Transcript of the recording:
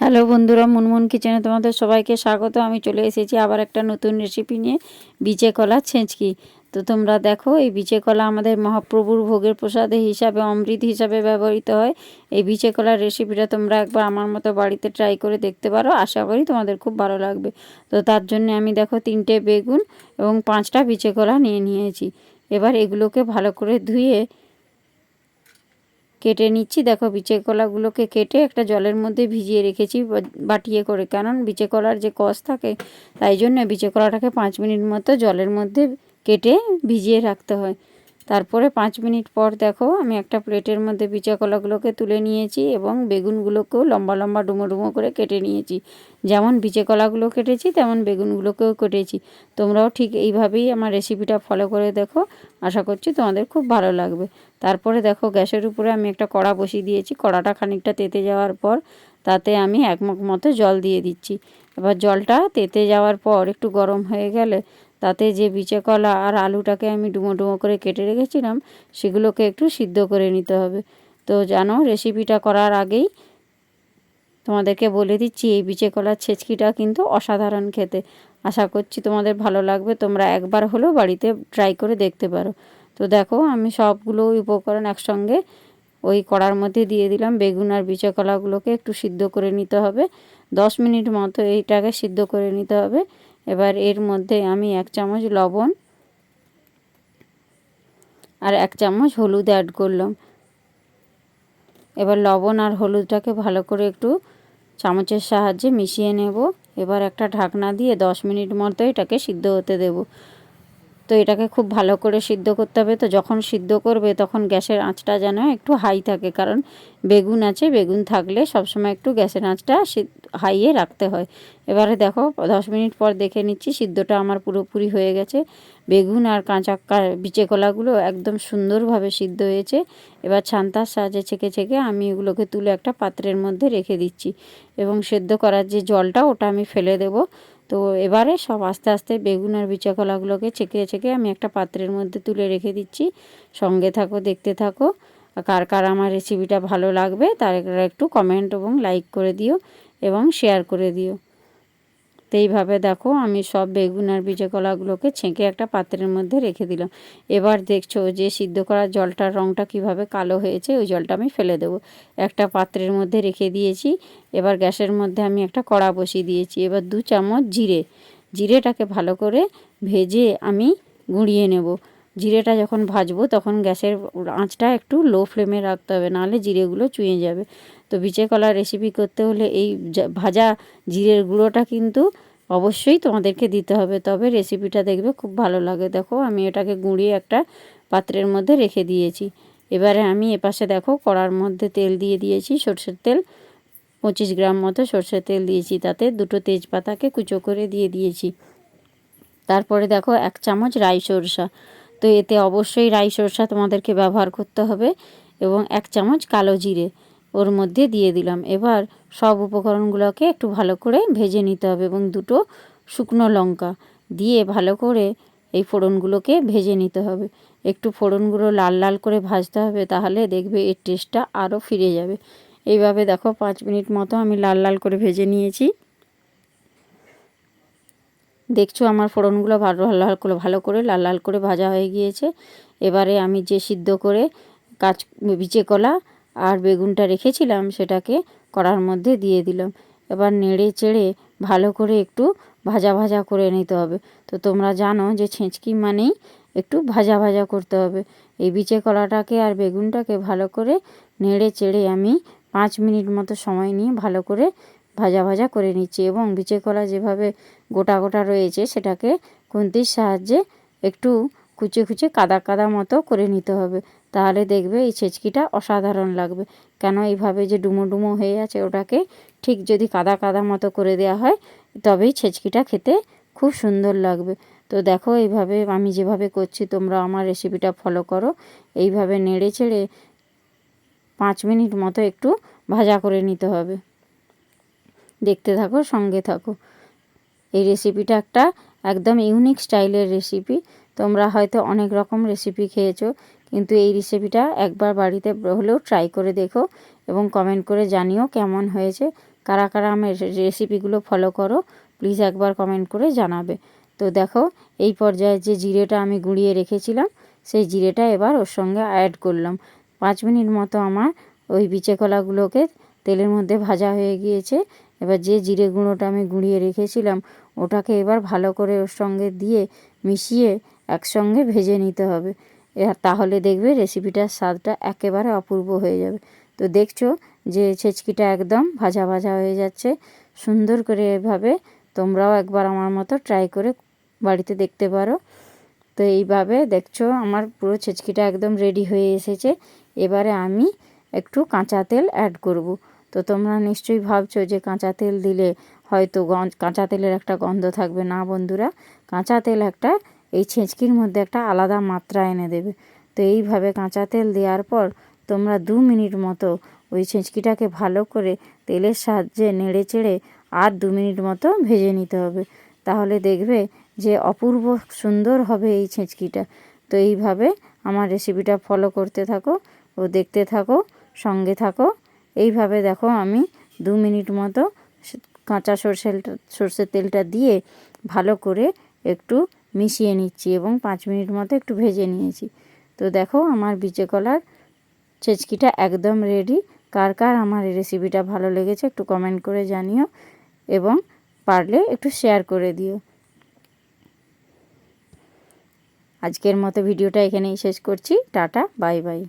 Hello বন্ধুরা, মুনমুন কিচেনে তোমাদের সবাইকে স্বাগত। আমি চলে এসেছি আবার একটা নতুন রেসিপি নিয়ে, বিচে কলা ছেঁচকি। তো তোমরা দেখো, এই বিচে কলা আমাদের মহাপ্রভুর ভোগের প্রসাদে হিসাবে, অমৃত হিসাবে ব্যবহৃত হয়। এই বিচে কলার রেসিপিটা তোমরা একবার আমার মতো বাড়িতে ট্রাই করে দেখতে পারো। আশা করি তোমাদের খুব ভালো লাগবে। তো তার জন্য আমি দেখো তিনটে বেগুন এবং পাঁচটা বিচে কলা নিয়ে নিয়েছি। এবার এগুলোকে ভালো করে ধুয়ে কেটে নিচ্ছি। দেখো, বিচে কলাগুলোকে কেটে একটা জলের মধ্যে ভিজিয়ে রেখেছি বাটিয়ে করে। কারণ বিচে কলার যে কষ থাকে, তাই জন্য বিচে কলাটাকে পাঁচ মিনিট মতো জলের মধ্যে কেটে ভিজিয়ে রাখতে হয়। তারপরে পাঁচ মিনিট পর দেখো আমি একটা প্লেটের মধ্যে বিচা কলাগুলোকে তুলে নিয়েছি এবং বেগুনগুলোকেও লম্বা লম্বা ডুমো ডুমো করে কেটে নিয়েছি। যেমন বিচে কলাগুলো কেটেছি, তেমন বেগুনগুলোকেও কেটেছি। তোমরাও ঠিক এইভাবেই আমার রেসিপিটা ফলো করে দেখো। আশা করছি তোমাদের খুব ভালো লাগবে। তারপরে দেখো গ্যাসের উপরে আমি একটা কড়া বসিয়ে দিয়েছি। কড়াটা খানিকটা তেতে যাওয়ার পর তাতে আমি এক মগ মতো জল দিয়ে দিচ্ছি। এবার জলটা তেতে যাওয়ার পর একটু গরম হয়ে গেলে তাতে যে বিচে কলা আর আলুটাকে আমি ডুমো ডুমো করে কেটে রেখেছিলাম, সেগুলোকে একটু সিদ্ধ করে নিতে হবে। তো জানো রেসিপিটা করার আগেই তোমাদেরকে বলে দিচ্ছি, এই বিচে কলার ছেচকিটা কিন্তু অসাধারণ খেতে। আশা করছি তোমাদের ভালো লাগবে, তোমরা একবার হলেও বাড়িতে ট্রাই করে দেখতে পারো। তো দেখো, আমি সবগুলো উপকরণ একসঙ্গে ওই কড়ার মধ্যে দিয়ে দিলাম। বেগুন আর বিচে কলাগুলোকে একটু সিদ্ধ করে নিতে হবে। দশ মিনিট মতো এইটাকে সিদ্ধ করে নিতে হবে। এবার এর মধ্যে আমি এক চামচ লবণ আর এক চামচ হলুদ অ্যাড করলাম। এবার লবণ আর হলুদটাকে ভালো করে একটু চামচের সাহায্যে মিশিয়ে নেব। এবার একটা ঢাকনা দিয়ে দশ মিনিট মতো এটাকে সিদ্ধ হতে দেব। তো এটাকে খুব ভালো করে সিদ্ধ করতে হবে। তো যখন সিদ্ধ করবে তখন গ্যাসের আঁচটা যেন একটু হাই থাকে, কারণ বেগুন আছে, বেগুন থাকলে সবসময় একটু গ্যাসের আঁচটা হাইয়ে রাখতে হয়। এবারে দেখো, দশ মিনিট পর দেখে নিচ্ছি, সিদ্ধটা আমার পুরোপুরি হয়ে গেছে। বেগুন আর কাঁচা বিচে কলাগুলো একদম সুন্দরভাবে সিদ্ধ হয়েছে। এবার ছান্তার সাহায্যে ছেঁকে ছেঁকে আমি এগুলোকে তুলে একটা পাত্রের মধ্যে রেখে দিচ্ছি। এবং সেদ্ধ করার যে জলটা, ওটা আমি ফেলে দেব। তো এবারে সব আস্তে আস্তে বেগুন আর বিচা কলাগুলোকে ছেঁকে ছেঁকে আমি একটা পাত্রের মধ্যে তুলে রেখে দিচ্ছি। সঙ্গে থাকো, দেখতে থাকো, কার কার আমার রেসিপিটা ভালো লাগবে তার একটু কমেন্ট এবং লাইক করে দিও এবং শেয়ার করে দিও। তো এইভাবে দেখো আমি সব বেগুন আর বিজে কলাগুলোকে ছেঁকে একটা পাত্রের মধ্যে রেখে দিলাম। এবার দেখছ যে সিদ্ধ করার জলটার রঙটা কীভাবে কালো হয়েছে, ওই জলটা আমি ফেলে দেবো। একটা পাত্রের মধ্যে রেখে দিয়েছি। এবার গ্যাসের মধ্যে আমি একটা কড়া বসিয়ে দিয়েছি। এবার দু চামচ জিরে। জিরেটাকে ভালো করে ভেজে আমি গুঁড়িয়ে নেব। জিরেটা যখন ভাজবো তখন গ্যাসের আঁচটা একটু লো ফ্লেমে রাখতে হবে, নাহলে জিরেগুলো চুঁয়ে যাবে। তো বিচে কলার রেসিপি করতে হলে এই ভাজা জিরের গুঁড়োটা কিন্তু অবশ্যই তোমাদেরকে দিতে হবে। তবে রেসিপিটা দেখবে খুব ভালো লাগে। দেখো, আমি এটাকে গুঁড়িয়ে একটা পাত্রের মধ্যে রেখে দিয়েছি। এবারে আমি এপাশে দেখো, কড়ার মধ্যে তেল দিয়ে দিয়েছি, সর্ষের তেল, পঁচিশ গ্রাম মতো সর্ষের তেল দিয়েছি তাতে, দুটো তেজপাতাকে কুচো করে দিয়ে দিয়েছি। তারপরে দেখো, এক চামচ রাই সরষা। তো এতে অবশ্যই রাই সরষা তোমাদেরকে ব্যবহার করতে হবে এবং এক চামচ কালো জিরে। ওর মধ্যে দিয়ে দিলাম। এবার সব উপকরণগুলোকে একটু ভালো করে ভেজে নিতে হবে এবং দুটো শুকনো লঙ্কা দিয়ে ভালো করে এই ফোড়নগুলোকে ভেজে নিতে হবে। একটু ফোড়নগুলো লাল লাল করে ভাজতে হবে তাহলে দেখবে এর টেস্টটা আরও ফিরে যাবে। এইভাবে দেখো পাঁচ মিনিট মতো আমি লাল লাল করে ভেজে নিয়েছি। দেখছ আমার ফোড়নগুলো ভালো লাল করে, ভালো করে লাল লাল করে ভাজা হয়ে গিয়েছে। এবারে আমি যে সিদ্ধ করে কাঁচ বিচে কলা আর বেগুনটা রেখেছিলাম সেটাকে কড়ার মধ্যে দিয়ে দিলাম। এবার নেড়ে চেড়ে ভালো করে একটু ভাজা ভাজা করে নিতে হবে। তো তোমরা জানো যে ছেঁচকি মানেই একটু ভাজা ভাজা করতে হবে। এই বিচে কলাটাকে আর বেগুনটাকে ভালো করে নেড়ে চেড়ে আমি পাঁচ মিনিট মতো সময় নিয়ে ভালো করে ভাজা ভাজা করে নিচ্ছি এবং বিচে কলা যেভাবে গোটা গোটা রয়েছে সেটাকে খুন্তির সাহায্যে একটু কুচে কুচে কাদা কাদা মতো করে নিতে হবে। তাহলে দেখবে এই ছেচকিটা অসাধারণ লাগবে। কেন এইভাবে যে ডুমো ডুমো হয়ে আছে ওটাকে ঠিক যদি কাদা কাদা মতো করে দেওয়া হয়, তবেই ছেচকিটা খেতে খুব সুন্দর লাগবে। তো দেখো এইভাবে আমি যেভাবে করছি, তোমরা আমার রেসিপিটা ফলো করো। এইভাবে নেড়ে চেড়ে পাঁচ মিনিট মতো একটু ভাজা করে নিতে হবে। দেখতে থাকো, সঙ্গে থাকো। এই রেসিপিটা একটা একদম ইউনিক স্টাইলের রেসিপি। তোমরা হয়তো অনেক রকম রেসিপি খেয়েছো, কিন্তু এই রেসিপিটা একবার বাড়িতে হলেও ট্রাই করে দেখো এবং কমেন্ট করে জানিও কেমন হয়েছে। কারা কারা আমার রেসিপিগুলো ফলো করো প্লিজ একবার কমেন্ট করে জানাবে। তো দেখো, এই পর্যায়ে যে জিরেটা আমি গুঁড়িয়ে রেখেছিলাম, সেই জিরেটা এবার ওর সঙ্গে অ্যাড করলাম। পাঁচ মিনিট মতো আমার ওই বিচে কলাগুলোকে তেলের মধ্যে ভাজা হয়ে গিয়েছে। এবার যে জিরে গুঁড়োটা আমি গুঁড়িয়ে রেখেছিলাম, ওটাকে এবার ভালো করে ওর সঙ্গে দিয়ে মিশিয়ে একসঙ্গে ভেজে নিতে হবে। তাহলে দেখবে রেসিপিটার স্বাদটা একেবারে অপূর্ব হয়ে যাবে। তো দেখছ যে ছেচকিটা একদম ভাজা ভাজা হয়ে যাচ্ছে। সুন্দর করে এভাবে তোমরাও একবার আমার মতো ট্রাই করে বাড়িতে দেখতে পারো। তো এইভাবে দেখছ আমার পুরো ছেচকিটা একদম রেডি হয়ে এসেছে। এবারে আমি একটু কাঁচা তেল অ্যাড করব। তো তোমরা নিশ্চয়ই ভাবছ যে কাঁচা তেল দিলে হয়তো কাঁচা তেলের একটা গন্ধ থাকবে। না বন্ধুরা, কাঁচা তেল একটা এই ছেঁচকির মধ্যে একটা আলাদা মাত্রা এনে দেবে। তো এইভাবে কাঁচা তেল দেওয়ার পর তোমরা দু মিনিট মতো ওই ছেঁচকিটাকে ভালো করে তেলের সাহায্যে নেড়ে চেড়ে আর দু মিনিট মতো ভেজে নিতে হবে। তাহলে দেখবে যে অপূর্ব সুন্দর হবে এই ছেঁচকিটা। তো এইভাবে আমার রেসিপিটা ফলো করতে থাকো ও দেখতে থাকো, সঙ্গে থাকো। এইভাবে দেখো আমি দু মিনিট মতো কাঁচা সর্ষেলটা, সর্ষের তেলটা দিয়ে ভালো করে একটু মিশিয়ে নিচ্ছি এবং পাঁচ মিনিট মতো একটু ভেজে নিয়েছি। তো দেখো আমার বিচে কলার ছেচকিটা একদম রেডি কার কার আমার এই রেসিপিটা ভালো লেগেছে একটু কমেন্ট করে জানিও এবং পারলে একটু শেয়ার করে দিও। আজকের মতো ভিডিওটা এখানেই শেষ করছি। Tata bye bye